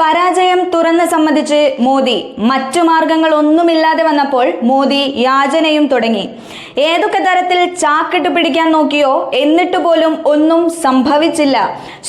പരാജയം തുറന്ന് സമ്മതിച്ച് മോദി. മറ്റു മാർഗങ്ങൾ ഒന്നുമില്ലാതെ വന്നപ്പോൾ മോദി യാചനയും തുടങ്ങി. ഏതൊക്കെ തരത്തിൽ ചാക്കിട്ട് പിടിക്കാൻ നോക്കിയോ? എന്നിട്ട് പോലും ഒന്നും സംഭവിച്ചില്ല.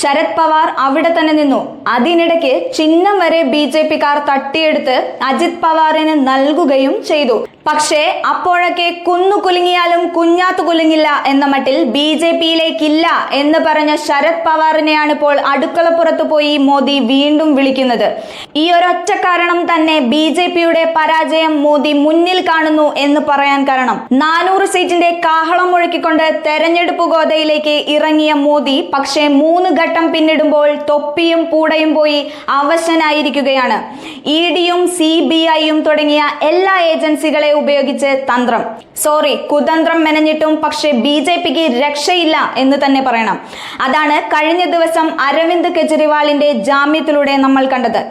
ശരത് പവാർ അവിടെ തന്നെ നിന്നു. അതിനിടയ്ക്ക് ചിഹ്നം വരെ ബി ജെ പിക്കാർ തട്ടിയെടുത്ത് അജിത് പവാറിന് നൽകുകയും ചെയ്തു. പക്ഷേ അപ്പോഴൊക്കെ കുന്നു കുലുങ്ങിയാലും കുഞ്ഞാത്തു കുലുങ്ങില്ല എന്ന മട്ടിൽ ബി ജെ പിയിലേക്കില്ല എന്ന് പറഞ്ഞ ശരത് പവാറിനെയാണ് ഇപ്പോൾ അടുക്കളപ്പുറത്ത് പോയി മോദി വീണ്ടും വിളിക്കുന്നത്. ഈ ഒരൊറ്റ കാരണം തന്നെ ബി ജെ പിയുടെ പരാജയം മോദി മുന്നിൽ കാണുന്നു എന്ന് പറയാൻ കാരണം. നാനൂറ് സീറ്റിന്റെ കാഹളം മുഴക്കിക്കൊണ്ട് തെരഞ്ഞെടുപ്പ് ഗോതയിലേക്ക് ഇറങ്ങിയ മോദി പക്ഷേ മൂന്ന് ഘട്ടം പിന്നിടുമ്പോൾ തൊപ്പിയും പൂടയും പോയി അവശനായിരിക്കുകയാണ്. ഇ ഡിയും സി ബി ഐയും തുടങ്ങിയ എല്ലാ ഏജൻസികളെ ഉപയോഗിച്ച് തന്ത്രം. സോറി കുതന്ത്രം മെനഞ്ഞിട്ടും പക്ഷേ ബി ജെ പിക്ക് രക്ഷയില്ല എന്ന് തന്നെ പറയണം. അതാണ് കഴിഞ്ഞ ദിവസം അരവിന്ദ് കെജ്രിവാളിന്റെ ജാമ്യത്തിലൂടെ നമ്മൾ കണ്ടത്.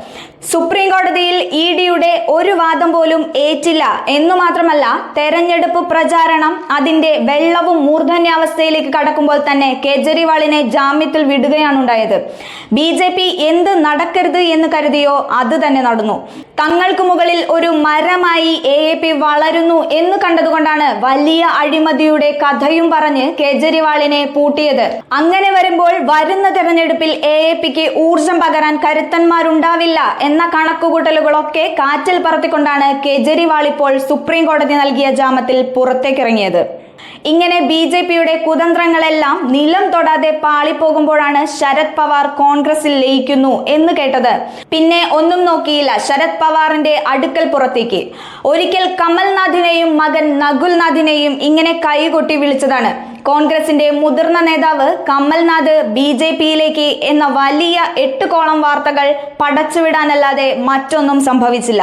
സുപ്രീം കോടതിയിൽ ഇ ഡിയുടെ ഒരു വാദം പോലും ഏറ്റില്ല എന്നു മാത്രമല്ല തെരഞ്ഞെടുപ്പ് പ്രചാരണം അതിന്റെ വെള്ളവും മൂർധന്യാവസ്ഥയിലേക്ക് കടക്കുമ്പോൾ തന്നെ കെജ്രിവാളിനെ ജാമ്യത്തിൽ വിടുകയാണ് ഉണ്ടായത്. ബി ജെ പി എന്ത് നടക്കരുത് എന്ന് കരുതിയോ അത് തന്നെ നടന്നു. തങ്ങൾക്ക് മുകളിൽ ഒരു മരമായി എ എ പി വളരുന്നു എന്ന് കണ്ടതുകൊണ്ടാണ് വലിയ അഴിമതിയുടെ കഥയും പറഞ്ഞ് കെജ്രിവാളിനെ പൂട്ടിയത്. അങ്ങനെ വരുമ്പോൾ വരുന്ന തെരഞ്ഞെടുപ്പിൽ എ എ പിക്ക് ഊർജം പകരാൻ കരുത്തന്മാരുണ്ടാവില്ല എന്ന കണക്കുകൂട്ടലുകളൊക്കെ കാറ്റിൽ പറത്തിക്കൊണ്ടാണ് കെജ്രിവാൾ ഇപ്പോൾ സുപ്രീം കോടതി നൽകിയ ജാമത്തിൽ പുറത്തേക്കിറങ്ങിയത്. ഇങ്ങനെ ബി ജെ പിയുടെ കുതന്ത്രങ്ങളെല്ലാം നിലം തൊടാതെ പാളിപ്പോകുമ്പോഴാണ് ശരത് പവാർ കോൺഗ്രസിൽ ലയിക്കുന്നു എന്ന് കേട്ടത്. പിന്നെ ഒന്നും നോക്കിയില്ല ശരത് പവാറിന്റെ അടുക്കൽ പുറത്തേക്ക്. ഒരിക്കൽ കമൽനാഥിനെയും മകൻ നകുൽനാഥിനെയും ഇങ്ങനെ കൈകൊട്ടി വിളിച്ചതാണ്. കോൺഗ്രസിന്റെ മുതിർന്ന നേതാവ് കമൽനാഥ് ബി ജെ പിയിലേക്ക് എന്ന വലിയ എട്ട് കോളം വാർത്തകൾ പടച്ചുവിടാനല്ലാതെ മറ്റൊന്നും സംഭവിച്ചില്ല.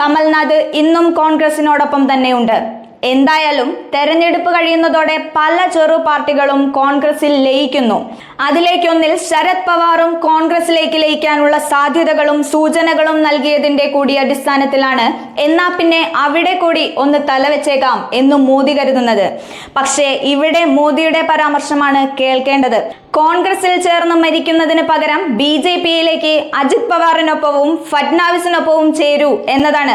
കമൽനാഥ് ഇന്നും കോൺഗ്രസിനോടൊപ്പം തന്നെയുണ്ട്. എന്തായാലും തെരഞ്ഞെടുപ്പ് കഴിയുന്നതോടെ പല ചെറു പാർട്ടികളും കോൺഗ്രസിൽ ലയിക്കുന്നു. അതിലേക്കൊന്നിൽ ശരത് പവാറും കോൺഗ്രസിലേക്ക് ലയിക്കാനുള്ള സാധ്യതകളും സൂചനകളും നൽകിയതിന്റെ കൂടി അടിസ്ഥാനത്തിലാണ് എന്നാ പിന്നെ അവിടെ കൂടി ഒന്ന് തലവെച്ചേക്കാം എന്നും മോദി കരുതുന്നത്. പക്ഷേ ഇവിടെ മോദിയുടെ പരാമർശമാണ് കേൾക്കേണ്ടത്. കോൺഗ്രസിൽ ചേർന്ന് മരിക്കുന്നതിന് പകരം ബി ജെ പിയിലേക്ക് അജിത് പവാറിനൊപ്പവും ഫഡ്നാവിസിനൊപ്പവും ചേരൂ എന്നതാണ്.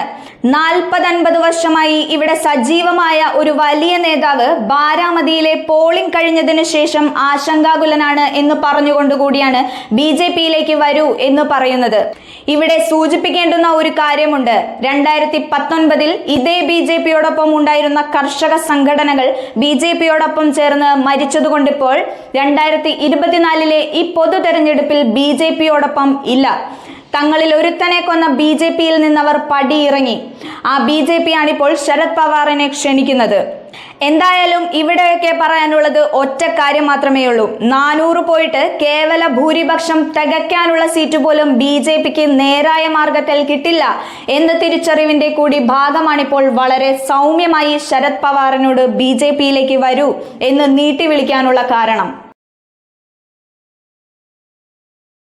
നാൽപ്പത്തൻപത് വർഷമായി ഇവിടെ സജീവമായ ഒരു വലിയ നേതാവ് ബാരാമതിയിലെ പോളിംഗ് കഴിഞ്ഞതിനു ശേഷം ആശങ്കാകുലനാണ് എന്ന് പറഞ്ഞുകൊണ്ടുകൂടിയാണ് ബി ജെ പിയിലേക്ക് വരൂ എന്ന് പറയുന്നത്. ഇവിടെ സൂചിപ്പിക്കേണ്ടുന്ന ഒരു കാര്യമുണ്ട്. രണ്ടായിരത്തി പത്തൊൻപതിൽ ഇതേ ബി ജെ പിയോടൊപ്പം ഉണ്ടായിരുന്ന കർഷക സംഘടനകൾ ബി ജെ പിയോടൊപ്പം ചേർന്ന് മരിച്ചതുകൊണ്ടിപ്പോൾ രണ്ടായിരത്തി ഇരുപത്തിനാലിലെ ഈ പൊതു തെരഞ്ഞെടുപ്പിൽ ബി ജെ പിയോടൊപ്പം ഇല്ല. തങ്ങളിൽ ഒരുത്തനെ കൊന്ന ബി ജെ പിയിൽ നിന്നവർ പടിയിറങ്ങി. ആ ബി ജെ പി ആണിപ്പോൾ ശരത് പവാറിനെ ക്ഷണിക്കുന്നത്. എന്തായാലും ഇവിടെയൊക്കെ പറയാനുള്ളത് ഒറ്റ കാര്യം മാത്രമേ ഉള്ളൂ. നാനൂറ് പോയിട്ട് കേവല ഭൂരിപക്ഷം തികയ്ക്കാനുള്ള സീറ്റ് പോലും ബി ജെ പിക്ക് നേരായ മാർഗത്തിൽ കിട്ടില്ല എന്ന തിരിച്ചറിവിന്റെ കൂടി ഭാഗമാണിപ്പോൾ വളരെ സൗമ്യമായി ശരത് പവാറിനോട് ബി ജെ പിയിലേക്ക് വരൂ എന്ന് നീട്ടി വിളിക്കാനുള്ള കാരണം.